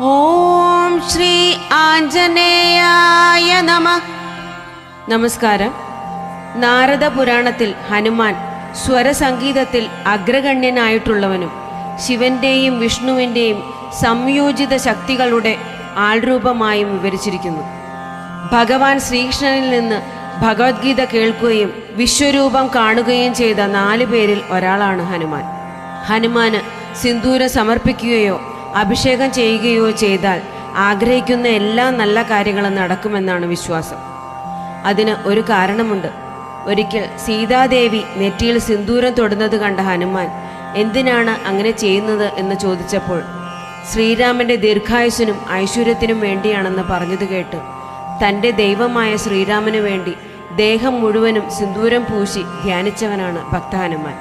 ശ്രീ ആഞ്ജനേയായ നമ. നമസ്കാരം. നാരദ പുരാണത്തിൽ ഹനുമാൻ സ്വരസംഗീതത്തിൽ അഗ്രഗണ്യനായിട്ടുള്ളവനും ശിവന്റെയും വിഷ്ണുവിന്റെയും സംയോജിത ശക്തികളുടെ ആൾരൂപമായും വിവരിച്ചിരിക്കുന്നു. ഭഗവാൻ ശ്രീകൃഷ്ണനിൽ നിന്ന് ഭഗവത്ഗീത കേൾക്കുകയും വിശ്വരൂപം കാണുകയും ചെയ്ത നാല് പേരിൽ ഒരാളാണ് ഹനുമാൻ. ഹനുമാന് സിന്ദൂരം സമർപ്പിക്കുകയോ അഭിഷേകം ചെയ്യുകയോ ചെയ്താൽ ആഗ്രഹിക്കുന്ന എല്ലാ നല്ല കാര്യങ്ങളും നടക്കുമെന്നാണ് വിശ്വാസം. അതിന് ഒരു കാരണമുണ്ട്. ഒരിക്കൽ സീതാദേവി നെറ്റിയിൽ സിന്ദൂരം തൊടുന്നത് കണ്ട ഹനുമാൻ എന്തിനാണ് അങ്ങനെ ചെയ്യുന്നത്? എന്ന് ചോദിച്ചപ്പോൾ ശ്രീരാമന്റെ ദീർഘായുസിനും ഐശ്വര്യത്തിനും വേണ്ടിയാണെന്ന് പറഞ്ഞത് കേട്ട് തന്റെ ദൈവമായ ശ്രീരാമന് വേണ്ടി ദേഹം മുഴുവനും സിന്ദൂരം പൂശി ധ്യാനിച്ചവനാണ് ഭക്ത ഹനുമാൻ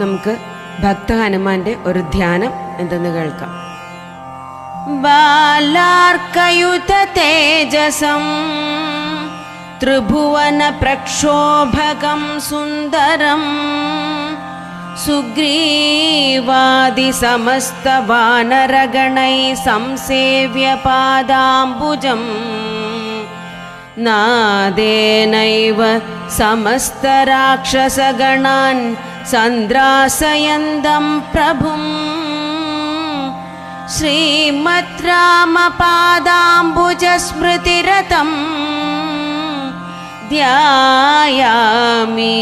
നമുക്ക് ഭക്ത ഹനുമാന്റെ ഒരു ധ്യാനം എന്തെന്ന് കേൾക്കാം. बालार्कयुततेजसम् त्रिभुवनप्रक्षोभकं सुन्दरम् सुग्रीवादिसमस्तवानरगणैः संसेव्य पादाम्बुजम् नादेनैव समस्तराक्षसगणान् सन्द्रासयन्दं प्रभुम् ശ്രീമത് രാമപാദാംബുജസ്മൃതിരതം ധ്യായാമി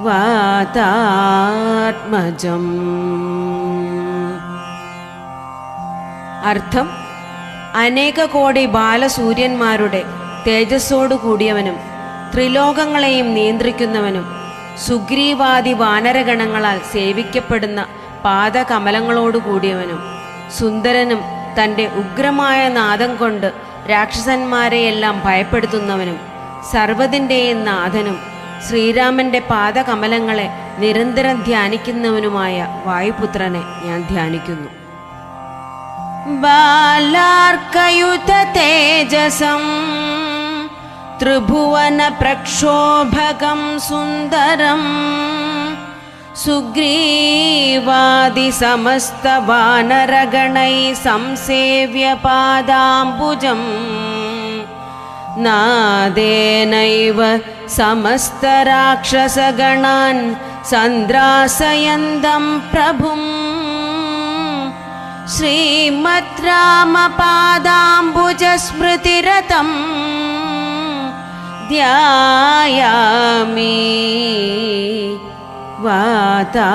വാതാത്മജം. അർത്ഥം അനേക കോടി ബാലസൂര്യന്മാരുടെ തേജസ്സോടു കൂടിയവനും ത്രിലോകങ്ങളെയും നിയന്ത്രിക്കുന്നവനും സുഗ്രീവാദി വാനരഗണങ്ങളാൽ സേവിക്കപ്പെടുന്ന പാദകമലങ്ങളോടു കൂടിയവനും സുന്ദരനും തന്റെ ഉഗ്രമായ നാദം കൊണ്ട് രാക്ഷസന്മാരെയെല്ലാം ഭയപ്പെടുത്തുന്നവനും സർവതിന്റെയും നാഥനും ശ്രീരാമന്റെ പാദകമലങ്ങളെ നിരന്തരം ധ്യാനിക്കുന്നവനുമായ വായുപുത്രനെ ഞാൻ ധ്യാനിക്കുന്നു. ബാലാർക്കയുത തേജസം ത്രിഭുവന പ്രക്ഷോഭകം സുന്ദരം सुग्रीवादिसमस्तवानरगणैः संसेव्य पादाम्बुजम्। नादेनैव समस्तराक्षसगणान् सन्द्रासयन्दं प्रभुम्। श्रीमत् रामपादाम्बुजस्मृतिरतम् ध्यायामि। वातात्मजम्।